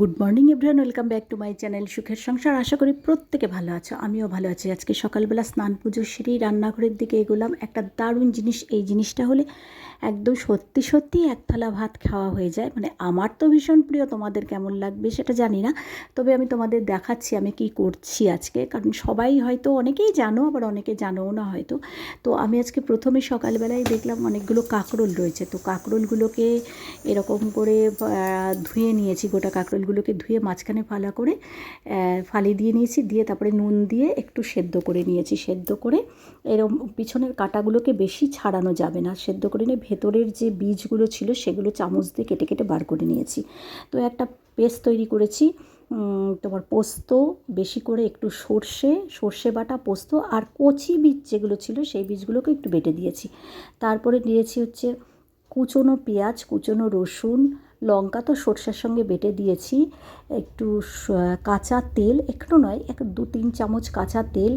Good morning everyone welcome back to my channel সুখের সংসার আশা করি প্রত্যেকে ভালো আছো, আমিও ভালো আছি। আজকে সকালবেলা স্নান, পুজো সেরেই রান্নাঘরের দিকে এগোলাম। একটা দারুণ জিনিস, এই জিনিসটা হলে একদম সত্যি সত্যি এক থালা ভাত খাওয়া হয়ে যায়। মানে আমার তো ভীষণ প্রিয় তোমাদের কেমন লাগবে সেটা জানি না। তবে আমি তোমাদের দেখাচ্ছি আমি কি করছি আজকে। কারণ সবাই হয়তো অনেকেই জানো, আবার অনেকে জানোও না হয়তো। তো আমি আজকে প্রথমে সকালবেলায় দেখলাম অনেকগুলো কাঁকরোল রয়েছে। তো কাঁকরোলগুলোকে এরকম করে ধুয়ে নিয়েছি, গোটা কাঁকরোলগুলোকে ধুয়ে মাঝখানে ফালা করে ফালি দিয়ে নিয়েছি, দিয়ে তারপরে নুন দিয়ে একটু সেদ্ধ করে নিয়েছি। সেদ্ধ করে এরম পিছনের কাঁটাগুলোকে বেশি ছাড়ানো যাবে না। সেদ্ধ করে নিয়ে ভেতরের যে বীজগুলো ছিল সেগুলো চামচ দিয়ে কেটে কেটে বার করে নিয়েছি। তো একটা পেস্ট তৈরি করেছি তোমার পোস্ত, বেশি করে একটু সর্ষে সর্ষে বাটা পোস্ত আর কচি বীজ যেগুলো ছিল সেই বীজগুলোকে একটু বেটে দিয়েছি। তারপরে নিয়েছি হচ্ছে কুচনো পেঁয়াজ, কুচনো রসুন, লঙ্কা তো সর্ষের সঙ্গে বেটে দিয়েছি। একটু কাঁচা তেল, একটু নয়, এক দু তিন চামচ কাঁচা তেল,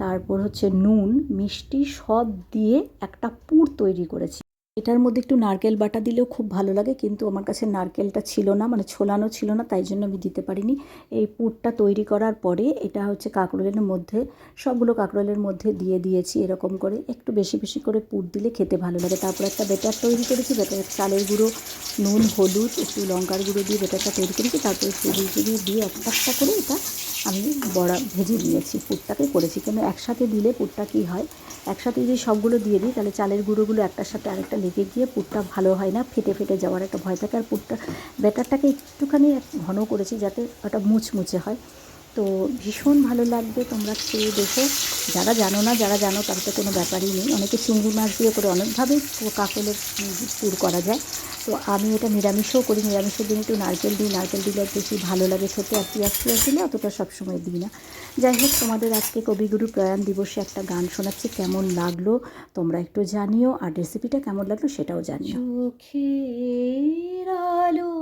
তারপর হচ্ছে নুন, মিষ্টি সব দিয়ে একটা পুর তৈরি করেছি। এটার মধ্যে একটু নারকেল বাটা দিলেও খুব ভালো লাগে, কিন্তু আমার কাছে নারকেলটা ছিল না মানে ছোলানো ছিল না, তাই জন্য আমি দিতে পারিনি। এই পুরটা তৈরি করার পরে এটা হচ্ছে কাঁকরোলের মধ্যে, সবগুলো কাঁকরোলের মধ্যে দিয়ে দিয়েছি এরকম করে, একটু বেশি বেশি করে পুর দিলে খেতে ভালো লাগে। তারপর একটা বেটার তৈরি করেছি, বেটার চালের গুঁড়ো, নুন, হলুদ, একটু লঙ্কার গুঁড়ো দিয়ে বেটারটা তৈরি করেছি, তারপরে চুড়ি চুড়ি দিয়ে একটা একটা করে এটা আমি বড়া ভেজে নিয়েছি পুরটাকে করেছি। কেন একসাথে দিলে পুরটা কী হয়? একসাথে যদি সবগুলো দিয়ে দিই, তাহলে চালের গুঁড়োগুলো একটার সাথে আরেকটা লেগে গিয়ে পুরটা ভালো হয় না, ফেটে ফেটে যাওয়ার একটা ভয় থাকে। আর পুরটা ব্যাটারটাকে একটুখানি ঘন করেছি যাতে ওটা মুচমুচে হয়। তো ভীষণ ভালো লাগবে তোমরা খেয়ে দেখো। যারা জানো না, যারা জানো তার তো কোনো ব্যাপারই নেই। অনেকে চিংড়ি মাছ দিয়ে করে অনেকভাবেই কাকলের পুর করা যায়। তো আমি এটা নিরামিষও করি। নিরামিষের দিন একটু নারকেল দিই। নারকেল দিলে বেশি ভালো লাগে খেতে। আর পেঁয়াজ পেঁয়াজ দিলে অতটা সবসময় দিই না। যাই হোক, তোমাদের আজকে কবিগুরু প্রয়াণ দিবসে একটা গান শোনাচ্ছি। কেমন লাগল তোমরা একটু জানিও। আর রেসিপিটা কেমন লাগল সেটাও জানিও। আলোয়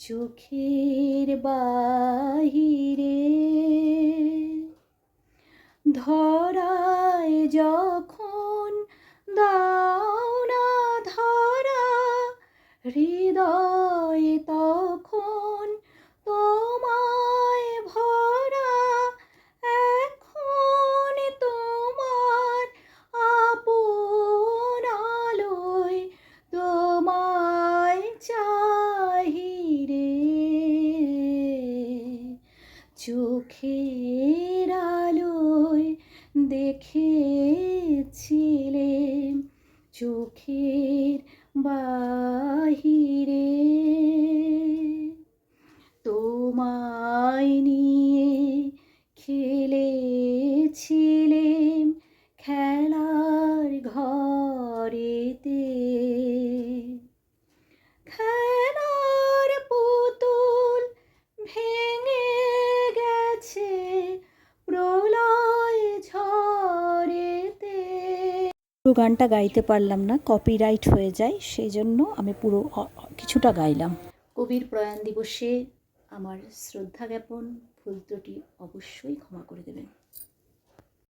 চোখের বাহিরে ধরায় যখন দাও না ধরা হৃদয় তখন চোখের আলোয় দেখেছিলেন চোখের বাহিরে। তোমায় নিয়ে খেলেছিলেন খেলার ঘরেতে। পুরো গানটা গাইতে পারলাম না কপিরাইট হয়ে যায়, সেই জন্য আমি পুরো কিছুটা গাইলাম। কবির প্রয়াণ দিবসে আমার শ্রদ্ধা জ্ঞাপন, ভুল ত্রুটি অবশ্যই ক্ষমা করে দেবেন।